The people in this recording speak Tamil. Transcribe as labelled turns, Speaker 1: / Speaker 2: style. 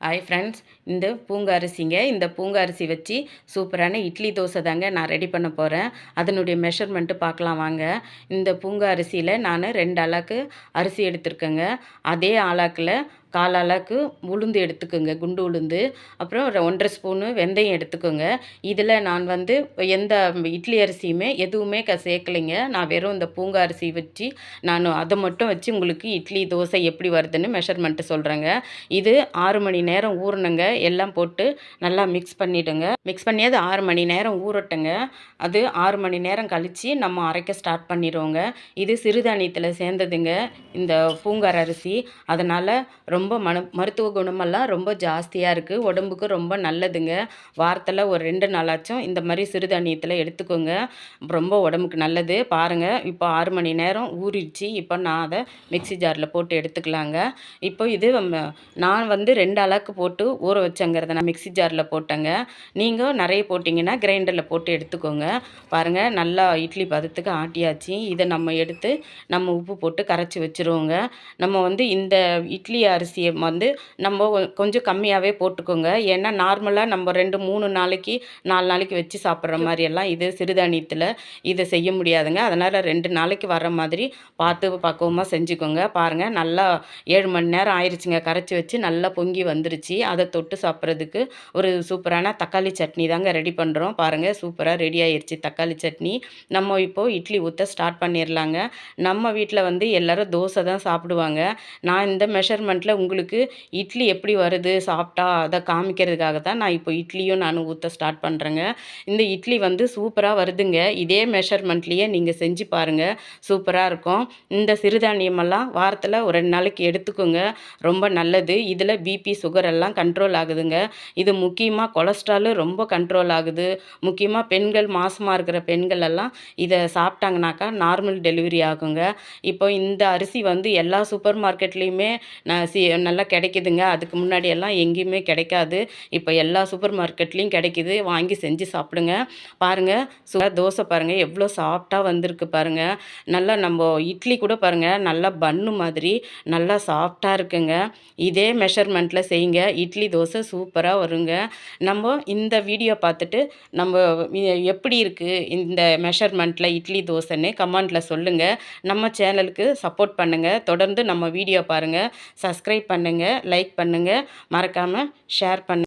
Speaker 1: ஹாய் ஃப்ரெண்ட்ஸ் இந்த பூங்கரிசிங்க இந்த பூங்கரிசி வச்சு சூப்பரான இட்லி தோசை தாங்க நான் ரெடி பண்ண போகிறேன் அதனுடைய மெஷர்மெண்ட்டு பார்க்கலாம் வாங்க. இந்த பூங்கரிசியில் நான் ரெண்டு அளவுக்கு அரிசி எடுத்திருக்கேங்க. அதே ஆளாக்கில் கால் அளவுக்கு உளுந்து எடுத்துக்கோங்க குண்டு உளுந்து. அப்புறம் ஒன்றரை ஸ்பூனு வெந்தயம் எடுத்துக்கோங்க. இதில் நான் வந்து எந்த இட்லி அரிசியுமே எதுவுமே க சேர்க்கலைங்க. நான் வெறும் இந்த பூங்கா அரிசி வச்சு நான் அதை மட்டும் வச்சு உங்களுக்கு இட்லி தோசை எப்படி வருதுன்னு மெஷர்மெண்ட்டு சொல்கிறேங்க இது ஆறு மணி நேரம் ஊறணுங்க. எல்லாம் போட்டு நல்லா மிக்ஸ் பண்ணிவிடுங்க மிக்ஸ் பண்ணி அது ஆறு மணி நேரம் ஊறட்டுங்க. அது ஆறு மணி நேரம் கழித்து நம்ம அரைக்க ஸ்டார்ட் பண்ணிடுவோங்க. இது சிறுதானியத்தில் சேர்ந்ததுங்க இந்த பூங்கார் அரிசி. அதனால் ரொம்ப மன மருத்துவ குணமெல்லாம் ரொம்ப ஜாஸ்தியாக இருக்குது உடம்புக்கு ரொம்ப நல்லதுங்க. வாரத்தில் ஒரு ரெண்டு நாளாச்சும் இந்த மாதிரி சிறுதானியத்தில் எடுத்துக்கோங்க. ரொம்ப உடம்புக்கு நல்லது. பாருங்கள் இப்போ ஆறு மணி நேரம் ஊறிடுச்சு. இப்போ நான் அதை மிக்சி ஜாரில் போட்டு எடுத்துக்கலாங்க. இப்போ இது நான் வந்து ரெண்டு அளவுக்கு போட்டு ஊற வச்சங்கிறத நான் மிக்சி ஜாரில் போட்டேங்க. நீங்கள் நிறைய போட்டிங்கன்னா கிரைண்டரில் போட்டு எடுத்துக்கோங்க. பாருங்கள் நல்லா இட்லி பதத்துக்கு ஆட்டியாச்சு. இதை நம்ம எடுத்து நம்ம உப்பு போட்டு கரைச்சி வச்சுருவோங்க. நம்ம வந்து இந்த இட்லி அரிசி அரிசியை வந்து நம்ம கொஞ்சம் கம்மியாகவே போட்டுக்கோங்க. ஏன்னா நார்மலாக நம்ம ரெண்டு மூணு நாளைக்கு நாலு நாளைக்கு வச்சு சாப்பிட்ற மாதிரியெல்லாம் இது சிறுதானியத்தில் இதை செய்ய முடியாதுங்க. அதனால் ரெண்டு நாளைக்கு வர மாதிரி பார்த்து பக்குவமாக செஞ்சுக்கோங்க. பாருங்கள் நல்லா ஏழு மணி நேரம் ஆயிடுச்சுங்க கரைச்சி வச்சு நல்லா பொங்கி வந்துருச்சு. அதை தொட்டு சாப்பிட்றதுக்கு ஒரு சூப்பரான தக்காளி சட்னி தாங்க ரெடி பண்ணுறோம் பாருங்கள் சூப்பராக ரெடி ஆயிடுச்சு தக்காளி சட்னி. நம்ம இப்போது இட்லி ஊற்ற ஸ்டார்ட் பண்ணிடலாங்க நம்ம வீட்டில் வந்து எல்லோரும் தோசை தான் சாப்பிடுவாங்க. நான் இந்த மெஷர்மெண்ட்டில் உங்களுக்கு இட்லி எப்படி வருது சாப்பிட்டா அதை காமிக்கிறதுக்காக தான் நான் இப்போ இட்லியும் நான் ஊற்ற ஸ்டார்ட் பண்ணுறேங்க இந்த இட்லி வந்து சூப்பராக வருதுங்க. இதே மெஷர்மெண்ட்லேயே நீங்கள் செஞ்சு பாருங்கள் சூப்பராக இருக்கும். இந்த சிறுதானியமெல்லாம் வாரத்தில் ஒரு ரெண்டு நாளைக்கு எடுத்துக்கோங்க. ரொம்ப நல்லது. இதில் பிபி சுகர் எல்லாம் கண்ட்ரோல் ஆகுதுங்க. இது முக்கியமாக கொலஸ்ட்ராலு ரொம்ப கண்ட்ரோல் ஆகுது. முக்கியமாக பெண்கள் மாசமாக இருக்கிற பெண்கள் எல்லாம் இதை சாப்பிட்டாங்கனாக்கா நார்மல் டெலிவரி ஆகுங்க. இப்போ இந்த அரிசி வந்து எல்லா சூப்பர் மார்க்கெட்லேயுமே நான் சி நல்லா கிடைக்குதுங்க. அதுக்கு முன்னாடி எல்லாம் எங்கேயுமே கிடைக்காது. இப்போ எல்லா சூப்பர் மார்க்கெட்லேயும் கிடைக்கிது. வாங்கி செஞ்சு சாப்பிடுங்க. பாருங்கள் சு தோசை பாருங்கள் எவ்வளோ சாஃப்டாக வந்திருக்கு பாருங்கள் நல்லா நம்ம இட்லி கூட பாருங்கள் நல்லா பன்னு மாதிரி நல்லா சாஃப்டாக இருக்குங்க. இதே மெஷர்மெண்ட்டில் செய்யுங்க. இட்லி தோசை சூப்பராக வருங்க. நம்ம இந்த வீடியோ பார்த்துட்டு நம்ம எப்படி இருக்குது இந்த மெஷர்மெண்ட்டில் இட்லி தோசைன்னு கமெண்ட்டில் சொல்லுங்கள் நம்ம சேனலுக்கு சப்போர்ட் பண்ணுங்கள் தொடர்ந்து நம்ம வீடியோ பாருங்கள் சப்ஸ்கிரைப் பண்ணுங்கள் லைக் பண்ணுங்கள் மறக்காமல் ஷேர் பண்ணுங்கள்